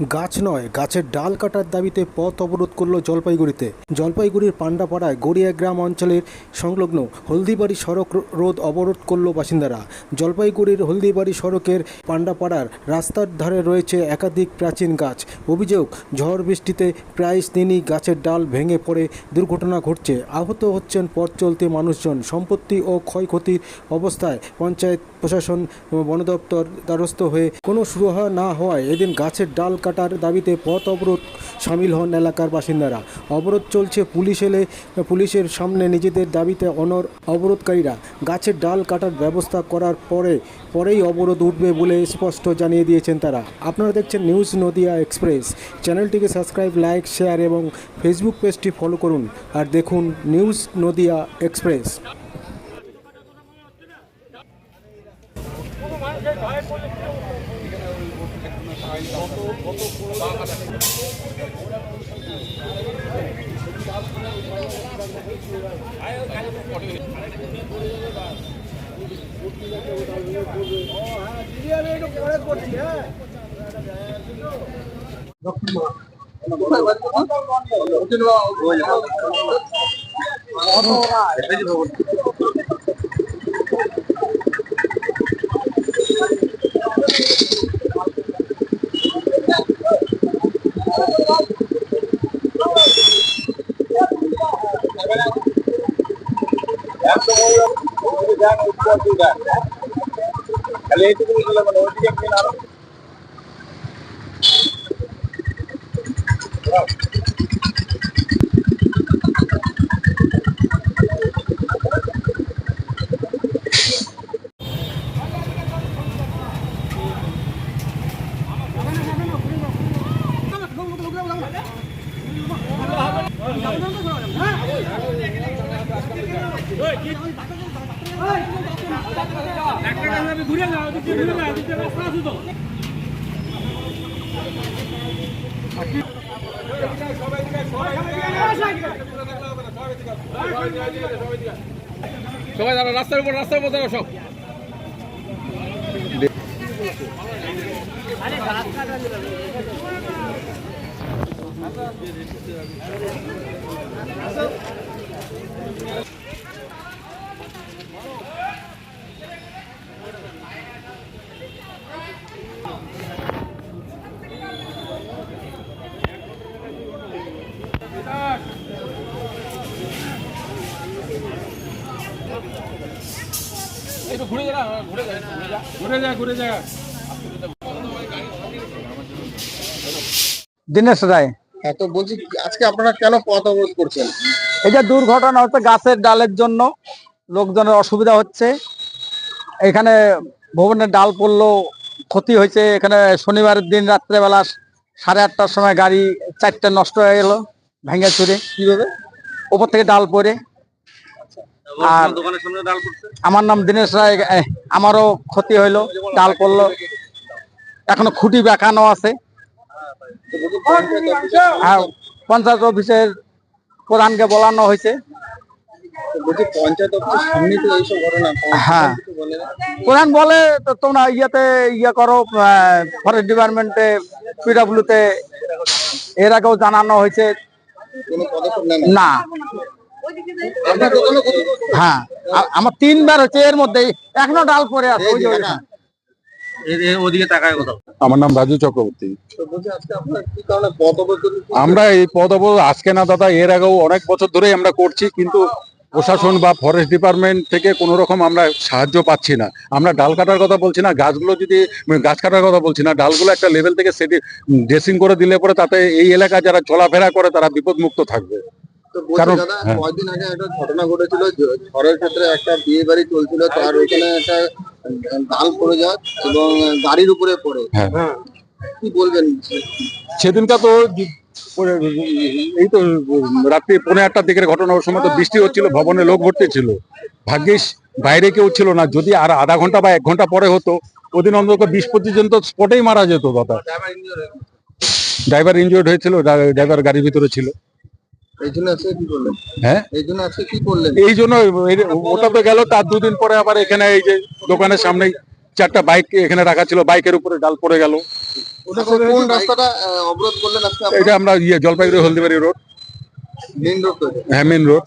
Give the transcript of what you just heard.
গাছ নয়, গাছের ডাল কাটার দাবিতে পথ অবরোধ করল জলপাইগুড়িতে। জলপাইগুড়ির পাণ্ডাপাড়ায় গড়িয়া গ্রাম অঞ্চলের সংলগ্ন হলদিবাড়ি সড়ক রোধ অবরোধ করল বাসিন্দারা। জলপাইগুড়ির হলদিবাড়ি সড়কের পান্ডাপাড়ার রাস্তার ধারে রয়েছে একাধিক প্রাচীন গাছ। অভিযোগ, ঝড় বৃষ্টিতে প্রায় দিনই গাছের ডাল ভেঙে পড়ে, দুর্ঘটনা ঘটছে। আহত হচ্ছেন পথ চলতে মানুষজন। সম্পত্তি ও ক্ষয়ক্ষতির অবস্থায় পঞ্চায়েত প্রশাসন বন দপ্তর দ্বারস্থ হয়ে কোনো সুরাহা না হওয়ায় এদিন গাছের ডাল কাটার দাবিতে পথ অবরোধ সামিল হন এলাকার বাসিন্দারা। অবরোধ চলছে, পুলিশ এলে, পুলিশের সামনে নিজেদের দাবিতে অনর অবরোধকারীরা গাছের ডাল কাটার ব্যবস্থা করার পরে, পরেই অবরোধ উঠবে বলে স্পষ্ট জানিয়ে দিয়েছেন তারা। আপনারা দেখছেন নিউজ নদিয়া এক্সপ্রেস। চ্যানেলটিকে সাবস্ক্রাইব, লাইক, শেয়ার এবং ফেসবুক পেজটি ফলো করুন। আর দেখুন নিউজ নদিয়া এক্সপ্রেস। ঘুরে যাও দিকে ঘুরে যাও দিকে রাস্তা সবাই দাঁড়া রাস্তার উপর রাস্তার উপর দাঁড়াও সব। একটু ঘুরে যা না, ঘুরে যা ঘুরে যা। ঘুরে যা দিনেশ রায় হ্যাঁ তো বলছি আজকে আপনারা কেন পথ অবরোধ করছেন? এই যে দুর্ঘটনা হচ্ছে গাছের ডালের জন্য লোকজনের অসুবিধা হচ্ছে। এখানে ভবনের ডাল পড়ল ক্ষতি হয়েছে। এখানে শনিবারের দিন রাত্রেবেলা সাড়ে আটটার সময় গাড়ি চারটে নষ্ট হয়ে গেল ভেঙে চুরে। কীভাবে? ওপর থেকে ডাল পড়ে। আর আমার নাম দিনেশ রায় আমারও ক্ষতি হইল ডাল পড়ল। এখনও খুঁটি বেঁকানো আছে। আর পঞ্চায়েত অফিসের প্রধানকে বলানো হয়েছে। হ্যাঁ। প্রধান বলে তো তোমরা ইয়েতে ইয়ে করো ফরেস্ট ডিপার্টমেন্টে পিডাব্লিউতে এর আগেও জানানো হয়েছে। না। হ্যাঁ আমার তিনবার হচ্ছে এর মধ্যে এখনও ডাল পরে আছে ওই যে ওইখানে। ওদিকে তাকায় কোথাও? আমার নাম রাজু চক্রবর্তী? আমরা এই পদ অবরোধ আজকে না দাদা এর আগেও অনেক বছর ধরেই আমরা করছি কিন্তু প্রশাসন বা ফরেস্ট ডিপার্টমেন্ট থেকে কোনো রকম আমরা সাহায্য পাচ্ছি না। আমরা ডাল কাটার কথা বলছি না গাছগুলো যদি গাছ কাটার কথা বলছি না ডালগুলো একটা লেভেল থেকে সেটি ড্রেসিং করে দিলে পরে তাতে এই এলাকা যারা চলাফেরা করে তারা বিপদমুক্ত থাকবে। কারণ- হ্যাঁ। কয়েকদিন আগে একটা ঘটনা ঘটেছিল ঝড়ের ক্ষেত্রে একটা বিয়ে বাড়ি চলছিল তার ওইখানে একটা ডাল পড়ে যায় এবং গাড়ির উপরে পড়ে। হ্যাঁ। কি বলবেন? সেদিনটা তো এই তো রাত্রি পনেরো আটটার দিকের ঘটনা ওর সময় তো বৃষ্টি হচ্ছিল ভবনে লোক ভর্তি ছিল। ভাগ্যিস বাইরে কেউ ছিল না যদি আর আধা ঘণ্টা বা এক ঘণ্টা পরে হতো ওদিন অন্তত বিশ পঁচিশ জন তো স্পটেই মারা যেত দাদা। ড্রাইভার ইনজুর্ড হয়েছিল ড্রাইভার গাড়ির ভিতরে ছিল। হ্যাঁ? এই জন্য আজকে কি করলেন? এই জন্য এই- ওটা তো গেল তার দুদিন পরে আবার এখানে এই যে দোকানের সামনে চারটা বাইক এখানে রাখা ছিল বাইকের উপরে ডাল পড়ে গেল। এটা আমরা ইয়ে জলপাইগুড়ি হলদিবাড়ি রোড। হ্যাঁ মেন রোড